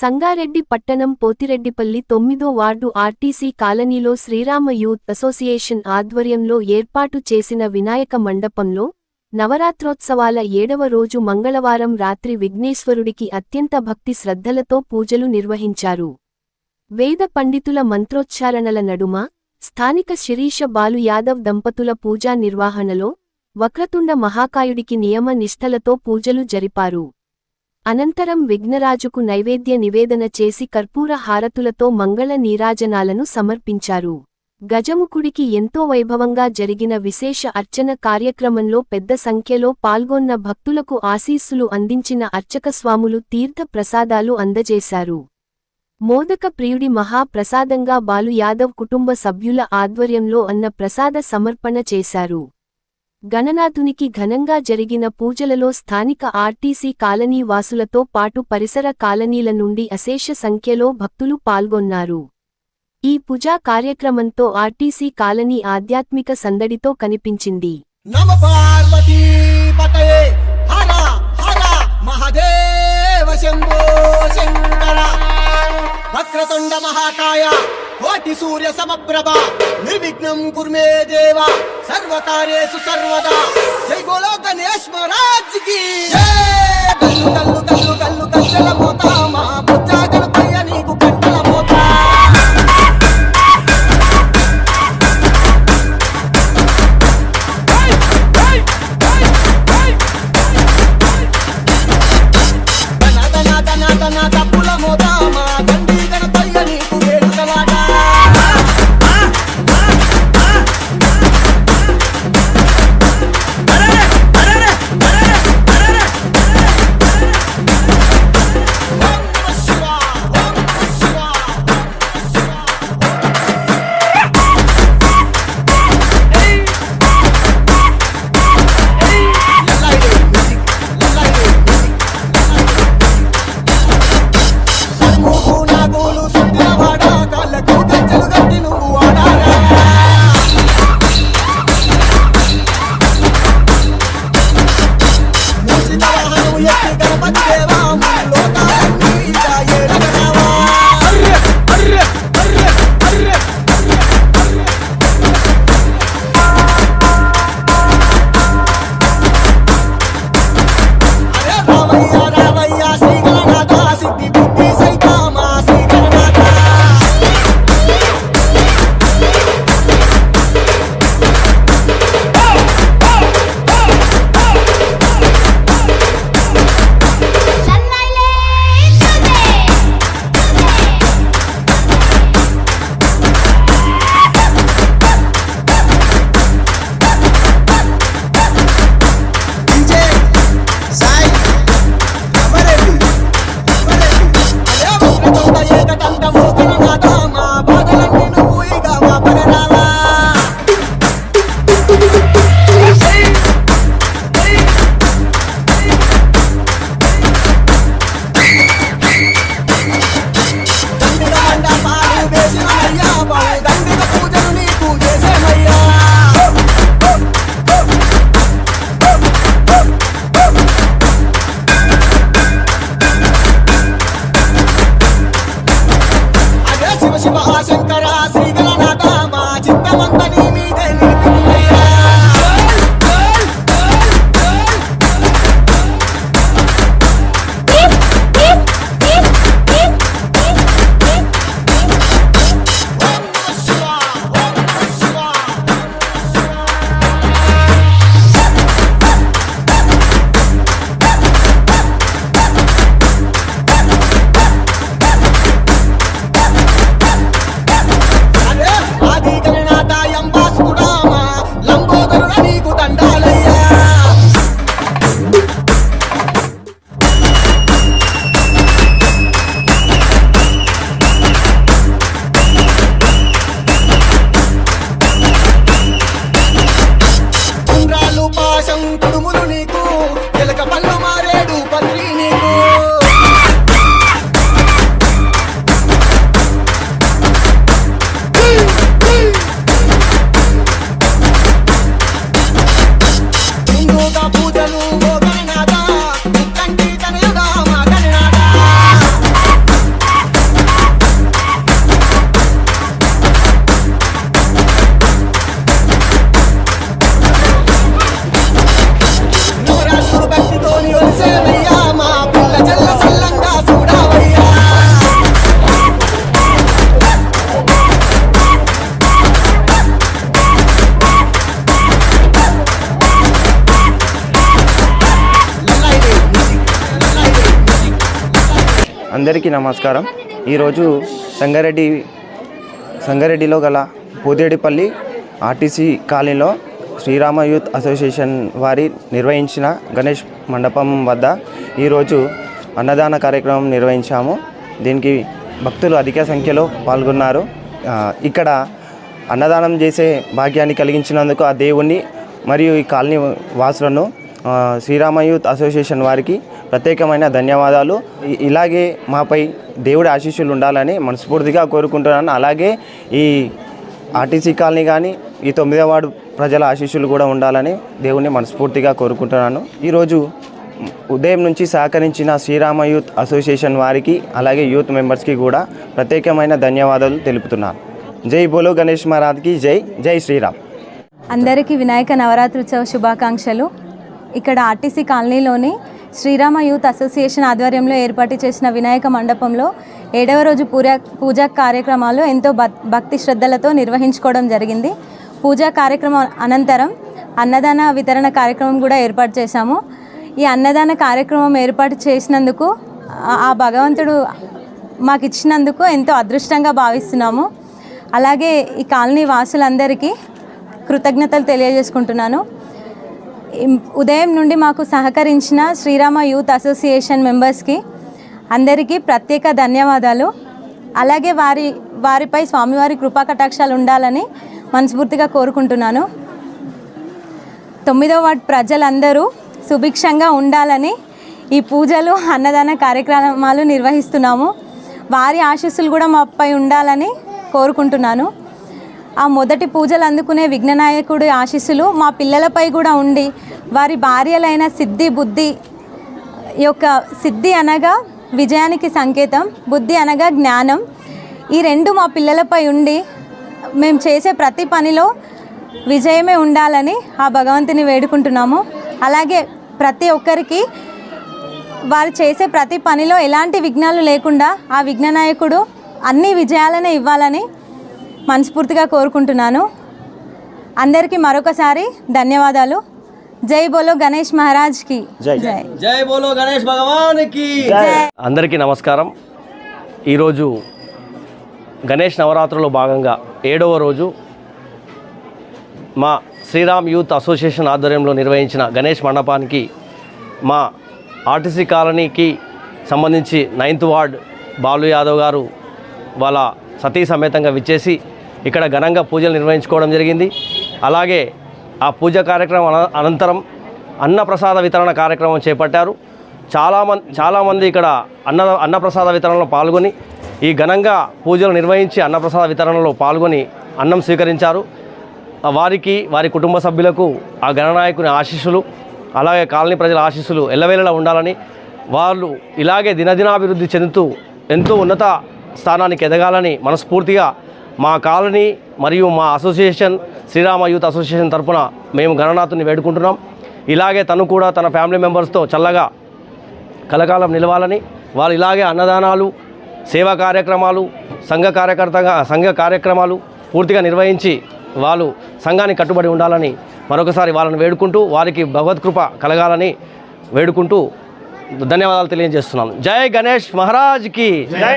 సంగారెడ్డి పట్టణం పోతిరెడ్డిపల్లి తొమ్మిదో ward RTC కాలనీలో శ్రీరామ యూత్ అసోసియేషన్ ఆధ్వర్యంలో ఏర్పాటు చేసిన వినాయక మండపంలో నవరాత్రోత్సవాల ఏడవ రోజు మంగళవారం రాత్రి విఘ్నేశ్వరుడికి అత్యంత భక్తి శ్రద్ధలతో పూజలు నిర్వహించారు. వేద పండితుల మంత్రోచ్చారణల నడుమ స్థానిక శిరీష బాలు యాదవ్ దంపతుల పూజా నిర్వహణలో వక్రతుండ మహాకాయుడికి నియమ నిష్ఠలతో పూజలు జరిపారు. అనంతరం విఘ్నరాజుకు నైవేద్య నివేదన చేసి కర్పూర హారతులతో మంగళ నీరాజనాలను సమర్పించారు. గజముఖుడికి ఎంతో వైభవంగా జరిగిన విశేష అర్చన కార్యక్రమంలో పెద్ద సంఖ్యలో పాల్గొన్న భక్తులకు ఆశీస్సులు అందించిన అర్చకస్వాములు తీర్థ ప్రసాదాలు అందజేశారు. మోదక ప్రియుడి మహాప్రసాదంగా బాలు యాదవ్ కుటుంబ సభ్యుల ఆధ్వర్యంలో అన్న ప్రసాద సమర్పణ చేశారు. గణనాథునికి ఘనంగా జరిగిన పూజలలో స్థానిక ఆర్టీసీ కాలనీ వాసులతో పాటు పరిసర కాలనీల నుండి అశేష సంఖ్యలో భక్తులు పాల్గొన్నారు. ఈ పూజా కార్యక్రమంతో ఆర్టీసీ కాలనీ ఆధ్యాత్మిక సందడితో కనిపించింది. నమ పార్వతీ పతయే! హర హర మహదేవ శంభో శంకర! వక్రతుండ మహాకాయ! కోటి సూర్య సమప్రభ. నిర్విఘ్నం కుర్మే దేవ. సర్వకార్యేషు సర్వదా. జై బోలో గణేష్ మహారాజ్కి ఆకాశం కుడుములు నీకు. అందరికీ నమస్కారం. ఈరోజు సంగారెడ్డి సంగారెడ్డిలో గల పోతేడిపల్లి ఆర్టీసీ కాలనీలో శ్రీరామ యూత్ అసోసియేషన్ వారి నిర్వహించిన గణేష్ మండపం వద్ద ఈరోజు అన్నదాన కార్యక్రమం నిర్వహించాము. దీనికి భక్తులు అధిక సంఖ్యలో పాల్గొన్నారు. ఇక్కడ అన్నదానం చేసే భాగ్యాన్ని కలిగించినందుకు ఆ దేవుణ్ణి మరియు ఈ కాలనీ వాసులను శ్రీరామ యూత్ అసోసియేషన్ వారికి ప్రత్యేకమైన ధన్యవాదాలు. ఇలాగే మాపై దేవుడి ఆశీస్సులు ఉండాలని మనస్ఫూర్తిగా కోరుకుంటున్నాను. అలాగే ఈ ఆర్టీసీ కాలనీ కానీ ఈ తొమ్మిదవ ప్రజల ఆశీస్సులు కూడా ఉండాలని దేవుణ్ణి మనస్ఫూర్తిగా కోరుకుంటున్నాను. ఈరోజు ఉదయం నుంచి సహకరించిన శ్రీరామ యూత్ అసోసియేషన్ వారికి అలాగే యూత్ మెంబర్స్కి కూడా ప్రత్యేకమైన ధన్యవాదాలు తెలుపుతున్నాను. జై బోలో గణేష్ మహారాజ్కి జై జై శ్రీరామ్. అందరికీ వినాయక నవరాత్రి ఉత్సవ శుభాకాంక్షలు. ఇక్కడ ఆర్టీసీ కాలనీలోని శ్రీరామ యూత్ అసోసియేషన్ ఆధ్వర్యంలో ఏర్పాటు చేసిన వినాయక మండపంలో ఏడవ రోజు పూజా పూజా కార్యక్రమాలు ఎంతో భక్- భక్తి శ్రద్ధలతో నిర్వహించుకోవడం జరిగింది. పూజా కార్యక్రమం అనంతరం అన్నదాన వితరణ కార్యక్రమం కూడా ఏర్పాటు చేశాము. ఈ అన్నదాన కార్యక్రమం ఏర్పాటు చేసినందుకు ఆ- భగవంతుడు మాకు ఇచ్చినందుకు ఎంతో అదృష్టంగా భావిస్తున్నాము. అలాగే ఈ కాలనీ వాసులందరికీ కృతజ్ఞతలు తెలియజేసుకుంటున్నాను. ఉదయం నుండి మాకు సహకరించిన శ్రీరామ యూత్ అసోసియేషన్ మెంబర్స్కి అందరికీ ప్రత్యేక ధన్యవాదాలు. అలాగే వారి వారిపై స్వామివారి కృపా కటాక్షాలు ఉండాలని మనస్ఫూర్తిగా కోరుకుంటున్నాను. తొమ్మిదో వార్డు ప్రజలందరూ సుభిక్షంగా ఉండాలని ఈ పూజలు అన్నదాన కార్యక్రమాలు నిర్వహిస్తున్నాము. వారి ఆశీస్సులు కూడా మాపై ఉండాలని కోరుకుంటున్నాను. ఆ మొదటి పూజలు అందుకునే విఘ్ననాయకుడి ఆశీస్సులు మా పిల్లలపై కూడా ఉండి వారి భార్యలైన సిద్ధి బుద్ధి యొక్క సిద్ధి అనగా విజయానికి సంకేతం బుద్ధి అనగా జ్ఞానం. ఈ రెండు మా పిల్లలపై ఉండి మేము చేసే ప్రతి పనిలో విజయమే ఉండాలని ఆ భగవంతుని వేడుకుంటున్నాము. అలాగే ప్రతి ఒక్కరికి వారు చేసే ప్రతి పనిలో ఎలాంటి విఘ్నాలు లేకుండా ఆ విఘ్ననాయకుడు అన్ని విజయాలనే ఇవ్వాలని మనస్ఫూర్తిగా కోరుకుంటున్నాను. అందరికీ మరొకసారి ధన్యవాదాలు. జై బోలో గణేష్ మహారాజ్కి. జై. జై. జై బోలో గణేష్ భగవానికి. అందరికీ నమస్కారం. ఈరోజు గణేష్ నవరాత్రులో భాగంగా ఏడవ రోజు మా శ్రీరామ్ యూత్ అసోసియేషన్ ఆధ్వర్యంలో నిర్వహించిన గణేష్ మండపానికి మా ఆర్టీసీ కాలనీకి సంబంధించి నైన్త్ వార్డ్ బాలు యాదవ్ గారు వాళ్ళ సతీ సమేతంగా విచ్చేసి ఇక్కడ ఘనంగా పూజలు నిర్వహించుకోవడం జరిగింది. అలాగే ఆ పూజ కార్యక్రమం అన- అనంతరం అన్నప్రసాద వితరణ కార్యక్రమం చేపట్టారు. చాలామంది చాలామంది ఇక్కడ అన్న అన్నప్రసాద వితరణలో పాల్గొని ఈ ఘనంగా పూజలు నిర్వహించి అన్నప్రసాద వితరణలో పాల్గొని అన్నం స్వీకరించారు. వారికి వారి కుటుంబ సభ్యులకు ఆ గణనాయకుని ఆశీస్సులు అలాగే కాలనీ ప్రజల ఆశీస్సులు ఎల్లవేళలా ఉండాలని వాళ్ళు ఇలాగే దినదినాభివృద్ధి చెందుతూ ఎంతో ఉన్నత స్థానానికి ఎదగాలని మనస్ఫూర్తిగా మా కాలనీ మరియు మా అసోసియేషన్ శ్రీరామ యూత్ అసోసియేషన్ తరపున మేము గణనాథుని వేడుకుంటున్నాం. ఇలాగే తను కూడా తన ఫ్యామిలీ మెంబర్స్తో చల్లగా కలకాలం నిలవాలని వారు ఇలాగే అన్నదానాలు సేవా కార్యక్రమాలు సంఘ కార్యకర్తగా సంఘ కార్యక్రమాలు పూర్తిగా నిర్వహించి వాళ్ళు సంఘానికి కట్టుబడి ఉండాలని మరొకసారి వాళ్ళని వేడుకుంటూ వారికి భగవత్కృప కలగాలని వేడుకుంటూ ధన్యవాదాలు తెలియజేస్తున్నాను జై గణేష్ మహారాజ్కి జై.